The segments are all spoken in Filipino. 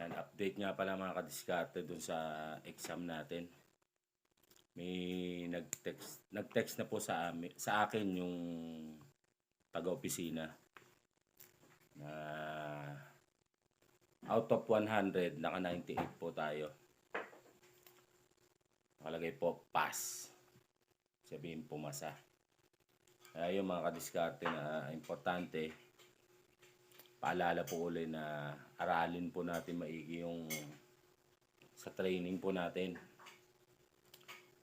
Yan, update nga pala mga kadiskarte dun sa exam natin. May nag-text, nag-text na po sa amin, sa akin yung taga-opisina na out of 100, naka 98 po tayo. Nakalagay po, pass. Sabihin pumasa. Kaya yung mga kadiskarte na importante, paalala po ulit na aralin po natin maigi yung sa training po natin.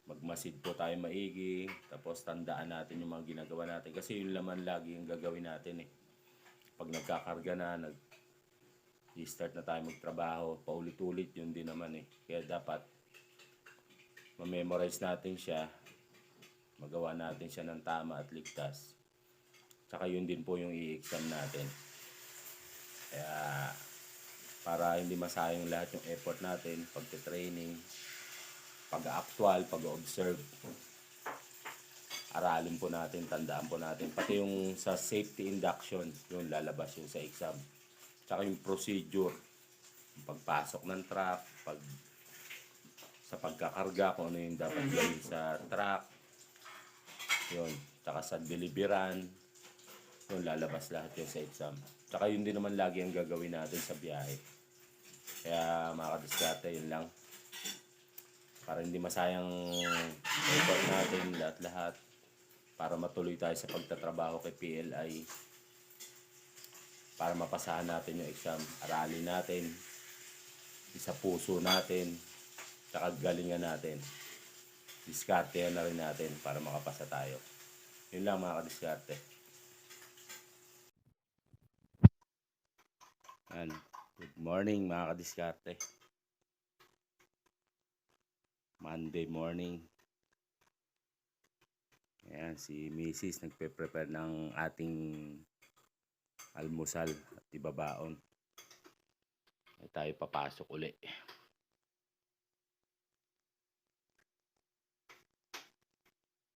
Magmasid po tayo maigi, tapos tandaan natin yung mga ginagawa natin. Kasi yun laman lagi yung gagawin natin eh. Pag nagkakarga na, nag start na tayo magtrabaho, paulit-ulit yun din naman eh. Kaya dapat ma-memorize natin siya, magawa natin siya ng tama at ligtas. Tsaka yun din po yung i-exam natin. Kaya para hindi masayang lahat yung effort natin, pagte-training, pag-actual, pag-observe, aralin po natin, tandaan po natin. Pati yung sa safety induction, yung lalabas yung sa exam. Tsaka yung procedure, yung pagpasok ng truck, pag sa pagkakarga, kung ano yung dapat gawin sa truck, yun. Tsaka sa deliveran, yun, lalabas lahat yun sa exam. Tsaka yun din naman lagi ang gagawin natin sa biyahe. Kaya mga kadiskarte, yun lang. Para hindi masayang effort natin lahat-lahat. Para matuloy tayo sa pagtatrabaho kay PLI. Para mapasahan natin yung exam. Aralin natin. Isa puso natin. Tsaka galingan natin. Diskarte na rin natin para makapasa tayo. Yun lang mga kadiskarte. Yan. Good morning mga kadiskarte. Monday morning. Ayan, si Mrs. nagpe-prepare ng ating almusal at ibabaon. Ay tayo papasok uli.